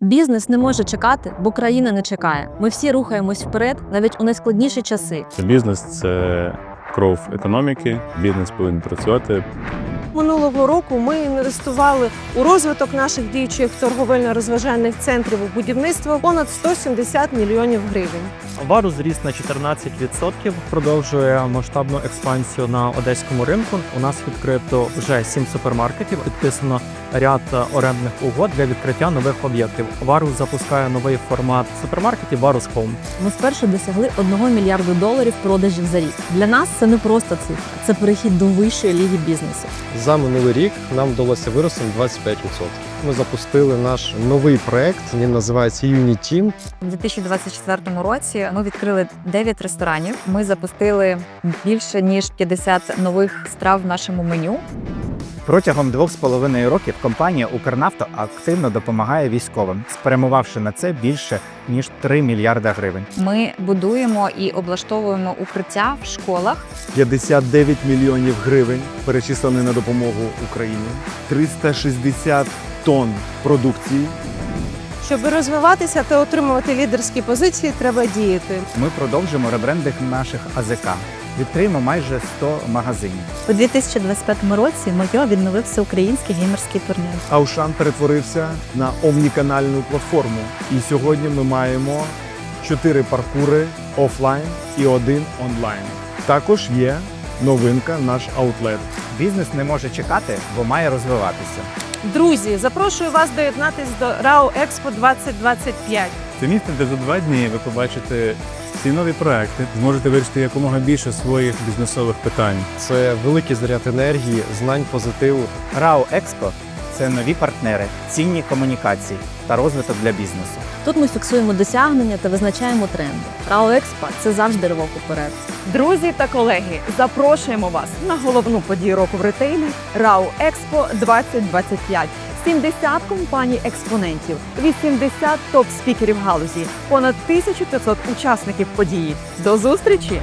Бізнес не може чекати, бо країна не чекає. Ми всі рухаємось вперед, навіть у найскладніші часи. Бізнес це кров економіки. Бізнес повинен працювати. Минулого року ми інвестували у розвиток наших діючих торговельно-розважальних центрів у будівництво понад 170 мільйонів гривень. Вару зріс на 14%, продовжує масштабну експансію на одеському ринку. У нас відкрито вже сім супермаркетів, підписано ряд орендних угод для відкриття нових об'єктів. Варус запускає новий формат супермаркетів Варус Home. Ми вперше досягли 1 мільярду доларів продажів за рік. Для нас це не просто цифра, це перехід до вищої ліги бізнесу. За минулий рік нам вдалося вирости на 25%. Ми запустили наш новий проект. Він називається Uniteam. У 2024 році ми відкрили 9 ресторанів. Ми запустили більше ніж 50 нових страв в нашому меню. Протягом двох з половиною років компанія Укрнафта активно допомагає військовим, спрямувавши на це більше ніж 3 мільярда гривень. Ми будуємо і облаштовуємо укриття в школах. 59 мільйонів гривень перечислені на допомогу Україні, 360 тонн продукції. Щоб розвиватися та отримувати лідерські позиції, треба діяти. Ми продовжимо ребрендинг наших АЗК. Відкриємо майже 100 магазинів. У 2025 році Мойо відновив всеукраїнський геймерський турнір. Аушан перетворився на омніканальну платформу. І сьогодні ми маємо 4 паркури офлайн і один онлайн. Також є новинка наш аутлет. Бізнес не може чекати, бо має розвиватися. Друзі, запрошую вас доєднатись до РАО Експо 2025. Це місце, де за два дні ви побачите всі нові проекти, зможете вирішити якомога більше своїх бізнесових питань. Це великий заряд енергії, знань, позитиву. РАО Експо це нові партнери, цінні комунікації та розвиток для бізнесу. Тут ми фіксуємо досягнення та визначаємо тренди. Рао Експо це завжди ривок уперед. Друзі та колеги, запрошуємо вас на головну подію року в ретейлі РАУ Експо 2025. 70 компаній експонентів, 80 топ-спікерів галузі, понад 1500 учасників події. До зустрічі!